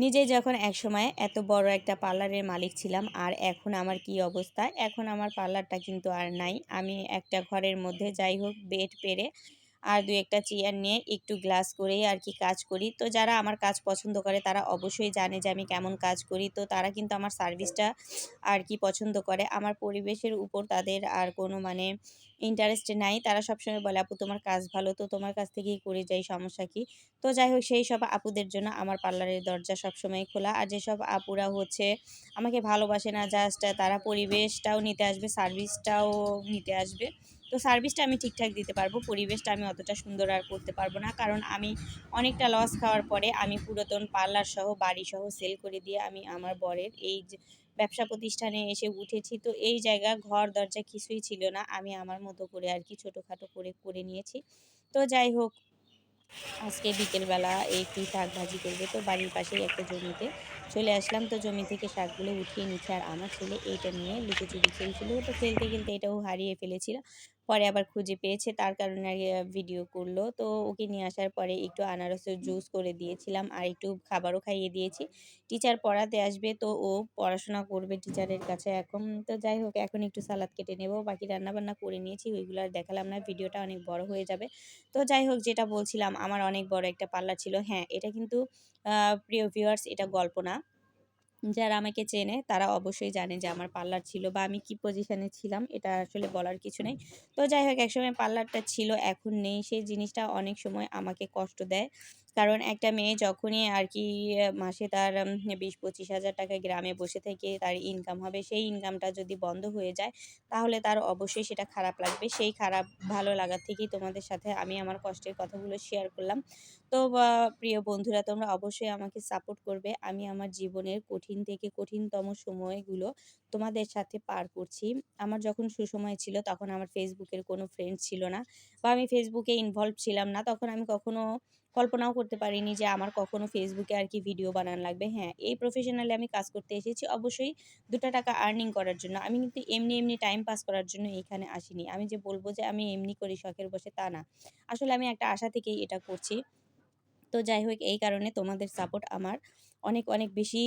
নিজে যখন একসময় এত বড় একটা পার্লারের মালিক ছিলাম, আর এখন আমার কি অবস্থা? এখন আমার পার্লারটা কিন্তু আর নাই। আমি একটা ঘরের মধ্যে যাই হোক, বেড পেরে আর দু একটা চেয়ার নিয়ে একটু গ্লাস করেই আর কি কাজ করি। তো যারা আমার কাজ পছন্দ করে তারা অবশ্যই জানে যে আমি কেমন কাজ করি। তো তারা কিন্তু আমার সার্ভিসটা আর কি পছন্দ করে। আমার পরিবেশের উপর তাদের আর কোনো মানে ইন্টারেস্ট নাই। তারা সবসময় বলে, আপু, তোমার কাজ ভালো, তো তোমার কাছ থেকেই করে যাই, সমস্যা কি? তো যাই হোক, সেই সব আপুদের জন্য আমার পার্লারের দরজা সবসময় খোলা। আর যেসব আপুরা হচ্ছে, আমাকে ভালোবাসে না জাস্ট তারা পরিবেশটাও নিতে আসবে সার্ভিসটাও নিতে আসবে। তো সার্ভিসটা আমি ঠিকঠাক দিতে পারব, পরিবেশটা আমি অতটা সুন্দর আর করতে পারব না। কারণ আমি অনেকটা লস খাওয়ার পরে আমি পুরাতন পার্লার সহ, বাড়ি সহ সেল করে দিয়ে আমি আমার বরের এই ব্যবসা প্রতিষ্ঠানে এসে উঠেছি। তো এই জায়গা, ঘর, দরজা কিছুই ছিল না। আমি আমার মতো করে আর কি ছোটোখাটো করে করে নিয়েছি। তো যাই হোক, আজকে বিকেলবেলা একটু শাক ভাজি করবে। তো বাড়ির পাশেই একটা জমিতে চলে আসলাম। তো জমি থেকে শাকগুলো উঠিয়ে নিচ্ছে আর আমার ছেলে এইটা নিয়ে লুকোচুরি খেলছিল। তো খেলতে খেলতে এটাও হারিয়ে ফেলেছিল। পরে আবার খুঁজে পেয়েছে তার কারণে আর ভিডিও করল। তো ওকে নিয়ে আসার পরে একটু আনারসের জুস করে দিয়েছিলাম আর একটু খাবারও খাইয়ে দিয়েছি। টিচার পড়াতে আসবে তো ও পড়াশোনা করবে টিচারের কাছে এখন। তো যাই হোক এখন একটু সালাদ কেটে নেব। বাকি রান্নাবান্না করে নিয়েছি ওইগুলো আর দেখালাম না। ভিডিওটা অনেক বড় হয়ে যাবে। তো যাই হোক যেটা বলছিলাম আমার অনেক বড় একটা পাল্লা ছিল। হ্যাঁ এটা কিন্তু প্রিয় ভিউয়ার্স এটা গল্প না। যারা আমাকে চেনে তারা অবশ্যই জানে যে আমার পার্লার ছিল বা আমি কি পজিশানে ছিলাম, এটা আসলে বলার কিছু নেই। তো যাই হোক, একসময় পার্লারটা ছিল, এখন নেই। সেই জিনিসটা অনেক সময় আমাকে কষ্ট দেয়। কারণ একটা মেয়ে যখনই আর কি মাসে তার বিশ পঁচিশ হাজার টাকা গ্রামে বসে থেকে তার ইনকাম হবে, সেই ইনকামটা যদি বন্ধ হয়ে যায়, তাহলে তার অবশ্যই সেটা খারাপ লাগবে। সেই খারাপ, ভালো লাগার থেকেই তোমাদের সাথে আমি আমার কষ্টের কথাগুলো শেয়ার করলাম। তো প্রিয় বন্ধুরা, তোমরা অবশ্যই আমাকে সাপোর্ট করবে। আমি আমার জীবনের কঠিন থেকে কঠিনতম সময়গুলো তোমাদের সাথে পার করছি। আমার যখন সুসময় ছিল, তখন আমার ফেসবুকের কোনো ফ্রেন্ড ছিল না বা আমি ফেসবুকে ইনভলভ ছিলাম না। তখন আমি কখনো কল্পনাও করতে পারিনি যে আমার কখনো ফেসবুকে আর কি ভিডিও বানানো লাগবে। হ্যাঁ এই প্রফেশনালি আমি কাজ করতে এসেছি। অবশ্যই দুটো টাকা আর্নিং করার জন্য। আমি কিন্তু এমনি এমনি টাইম পাস করার জন্য এইখানে আসিনি। আমি যে বলব যে আমি এমনি করি শখের বসে তা না। আসলে আমি একটা আশা থেকেই এটা করছি। তো যাই হোক, এই কারণে তোমাদের সাপোর্ট আমার। অনেক অনেক বেশি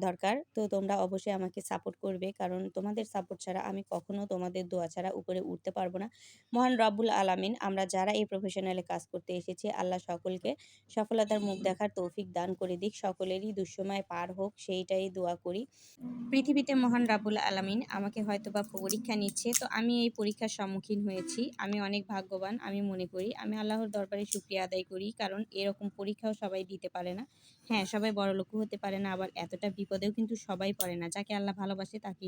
দরকার। তো তোমরা অবশ্যই আমাকে সাপোর্ট করবে। কারণ তোমাদের সাপোর্ট ছাড়া আমি কখনো তোমাদের দোয়া ছাড়া উপরে উঠতে পারব না। মহান রব্বুল আলামিন, আমরা যারা এই প্রফেশনালে কাজ করতে এসেছি, আল্লাহ সকলকে সফলতার মুখ দেখার তৌফিক দান করে দিক। সকলেরই দুঃসময় পার হোক, সেইটাই দোয়া করি। পৃথিবীতে মহান রাবুল আলামিন আমাকে হয়তো বা পরীক্ষা নিচ্ছে। তো আমি এই পরীক্ষার সম্মুখীন হয়েছি। আমি অনেক ভাগ্যবান, আমি মনে করি। আমি আল্লাহর দরবারে শুক্রিয়া আদায় করি। কারণ এরকম পরীক্ষাও সবাই দিতে পারে না। হ্যাঁ সবাই বড় লোকও হতে পারে না আবার এতটা বিপদেও কিন্তু সবাই পড়ে না। যাকে আল্লাহ ভালোবাসে তাকেই